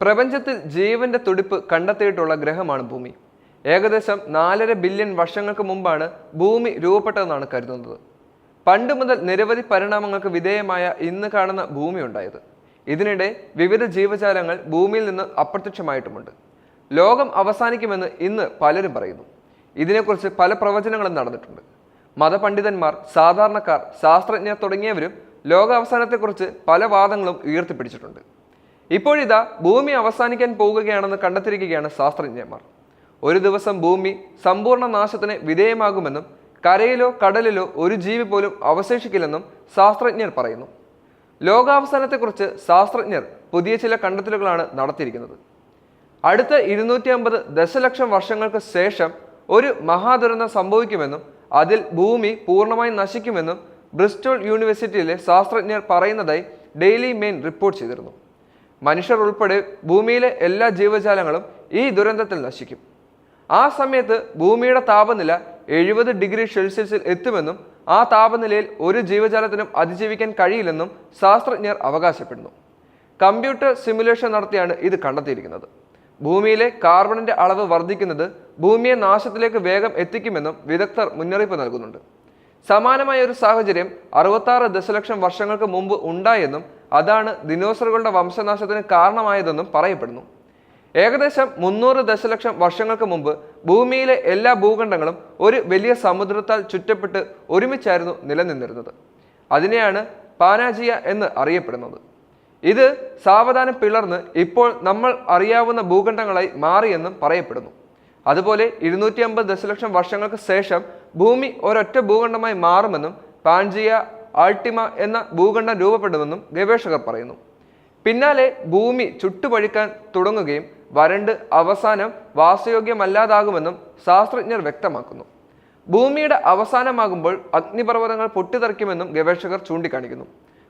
പ്രപഞ്ചത്തിൽ ജീവന്റെ തുടിപ്പ് കണ്ടെത്തിയിട്ടുള്ള ഗ്രഹമാണ് ഭൂമി. ഏകദേശം നാലര ബില്യൺ വർഷങ്ങൾക്ക് മുമ്പാണ് ഭൂമി രൂപപ്പെട്ടതെന്നാണ് കരുതുന്നത്. പണ്ട് മുതൽ നിരവധി പരിണാമങ്ങൾക്ക് വിധേയമായ ഇന്ന് കാണുന്ന ഭൂമി ഉണ്ടായത്. ഇതിനിടെ വിവിധ ജീവജാലങ്ങൾ ഭൂമിയിൽ നിന്ന് അപ്രത്യക്ഷമായിട്ടുമുണ്ട്. ലോകം അവസാനിക്കുമെന്ന് ഇന്ന് പലരും പറയുന്നു. ഇതിനെക്കുറിച്ച് പല പ്രവചനങ്ങളും നടന്നിട്ടുണ്ട്. മതപണ്ഡിതന്മാർ സാധാരണക്കാർ ശാസ്ത്രജ്ഞർ തുടങ്ങിയവരും ലോകാവസാനത്തെക്കുറിച്ച് പല വാദങ്ങളും ഉയർത്തിപ്പിടിച്ചിട്ടുണ്ട്. ഇപ്പോഴിതാ ഭൂമി അവസാനിക്കാൻ പോവുകയാണെന്ന് കണ്ടെത്തിയിരിക്കുകയാണ് ശാസ്ത്രജ്ഞന്മാർ. ഒരു ദിവസം ഭൂമി സമ്പൂർണ നാശത്തിന് വിധേയമാകുമെന്നും കരയിലോ കടലിലോ ഒരു ജീവി പോലും അവശേഷിക്കില്ലെന്നും ശാസ്ത്രജ്ഞർ പറയുന്നു. ലോകാവസാനത്തെക്കുറിച്ച് ശാസ്ത്രജ്ഞർ പുതിയ ചില കണ്ടെത്തലുകളാണ് നടത്തിയിരിക്കുന്നത്. അടുത്ത ഇരുന്നൂറ്റി അമ്പത് ദശലക്ഷം വർഷങ്ങൾക്ക് ശേഷം ഒരു മഹാദുരന്തം സംഭവിക്കുമെന്നും അതിൽ ഭൂമി പൂർണമായി നശിക്കുമെന്നും ബ്രിസ്റ്റോൾ യൂണിവേഴ്സിറ്റിയിലെ ശാസ്ത്രജ്ഞർ പറയുന്നതായി ഡെയിലി മെയിൻ റിപ്പോർട്ട് ചെയ്തിരുന്നു. മനുഷ്യർ ഉൾപ്പെടെ ഭൂമിയിലെ എല്ലാ ജീവജാലങ്ങളും ഈ ദുരന്തത്തിൽ നശിക്കും. ആ സമയത്ത് ഭൂമിയുടെ താപനില എഴുപത് ഡിഗ്രി സെൽഷ്യസിൽ എത്തുമെന്നും ആ താപനിലയിൽ ഒരു ജീവജാലത്തിനും അതിജീവിക്കാൻ കഴിയില്ലെന്നും ശാസ്ത്രജ്ഞർ അവകാശപ്പെടുന്നു. കമ്പ്യൂട്ടർ സിമുലേഷൻ നടത്തിയാണ് ഇത് കണ്ടെത്തിയിരിക്കുന്നത്. ഭൂമിയിലെ കാർബണിന്റെ അളവ് വർദ്ധിക്കുന്നത് ഭൂമിയെ നാശത്തിലേക്ക് വേഗം എത്തിക്കുമെന്നും വിദഗ്ധർ മുന്നറിയിപ്പ് നൽകുന്നുണ്ട്. സമാനമായ ഒരു സാഹചര്യം അറുപത്താറ് ദശലക്ഷം വർഷങ്ങൾക്ക് മുമ്പ് ഉണ്ടായെന്നും അതാണ് ദിനോസറുകളുടെ വംശനാശത്തിന് കാരണമായതെന്നും പറയപ്പെടുന്നു. ഏകദേശം മുന്നൂറ് ദശലക്ഷം വർഷങ്ങൾക്ക് മുമ്പ് ഭൂമിയിലെ എല്ലാ ഭൂഖണ്ഡങ്ങളും ഒരു വലിയ സമുദ്രത്താൽ ചുറ്റപ്പെട്ട് ഒരുമിച്ചായിരുന്നു നിലനിന്നിരുന്നത്. അതിനെയാണ് പാനാജിയ എന്ന് അറിയപ്പെടുന്നത്. ഇത് സാവധാനം പിളർന്ന് ഇപ്പോൾ നമ്മൾ അറിയാവുന്ന ഭൂഖണ്ഡങ്ങളായി മാറിയെന്നും പറയപ്പെടുന്നു. അതുപോലെ ഇരുന്നൂറ്റി അമ്പത് ദശലക്ഷം വർഷങ്ങൾക്ക് ശേഷം ഭൂമി ഒരൊറ്റ ഭൂഖണ്ഡമായി മാറുമെന്നും പാൻജിയ ആൾട്ടിമ എന്ന ഭൂഖണ്ഡം രൂപപ്പെടുമെന്നും ഗവേഷകർ പറയുന്നു. പിന്നാലെ ഭൂമി ചുട്ടുപഴിക്കാൻ തുടങ്ങുകയും വരണ്ട് അവസാനം വാസയോഗ്യമല്ലാതാകുമെന്നും ശാസ്ത്രജ്ഞർ വ്യക്തമാക്കുന്നു. ഭൂമിയുടെ അവസാനമാകുമ്പോൾ അഗ്നിപർവതങ്ങൾ പൊട്ടിത്തെറിക്കുമെന്നും ഗവേഷകർ ചൂണ്ടിക്കാണിക്കുന്നു.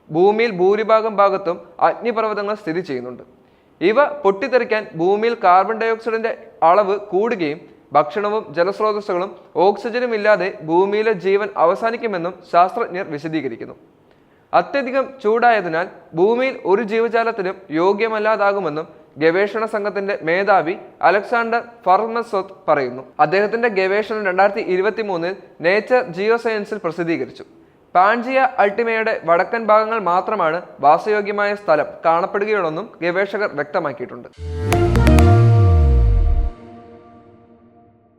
ഭൂമിയിൽ ഭൂരിഭാഗം ഭാഗത്തും അഗ്നിപർവതങ്ങൾ സ്ഥിതി ചെയ്യുന്നുണ്ട്. ഇവ പൊട്ടിത്തെറിക്കാൻ ഭൂമിയിൽ കാർബൺ ഡയോക്സൈഡിന്റെ അളവ് കൂടുകയും ഭക്ഷണവും ജലസ്രോതസ്സുകളും ഓക്സിജനും ഇല്ലാതെ ഭൂമിയിലെ ജീവൻ അവസാനിക്കുമെന്നും ശാസ്ത്രജ്ഞർ വിശദീകരിക്കുന്നു. അത്യധികം ചൂടായതിനാൽ ഭൂമിയിൽ ഒരു ജീവജാലത്തിനും യോഗ്യമല്ലാതാകുമെന്നും ഗവേഷണ സംഘത്തിന്റെ മേധാവി അലക്സാണ്ടർ ഫർമസോത്ത് പറയുന്നു. അദ്ദേഹത്തിന്റെ ഗവേഷണം രണ്ടായിരത്തി ഇരുപത്തി മൂന്നിൽ നേച്ചർ ജിയോ സയൻസിൽ പ്രസിദ്ധീകരിച്ചു. പാൻജിയ അൾട്ടിമയുടെ വടക്കൻ ഭാഗങ്ങൾ മാത്രമാണ് വാസയോഗ്യമായ സ്ഥലം കാണപ്പെടുകയുള്ളെന്നും ഗവേഷകർ വ്യക്തമാക്കിയിട്ടുണ്ട്.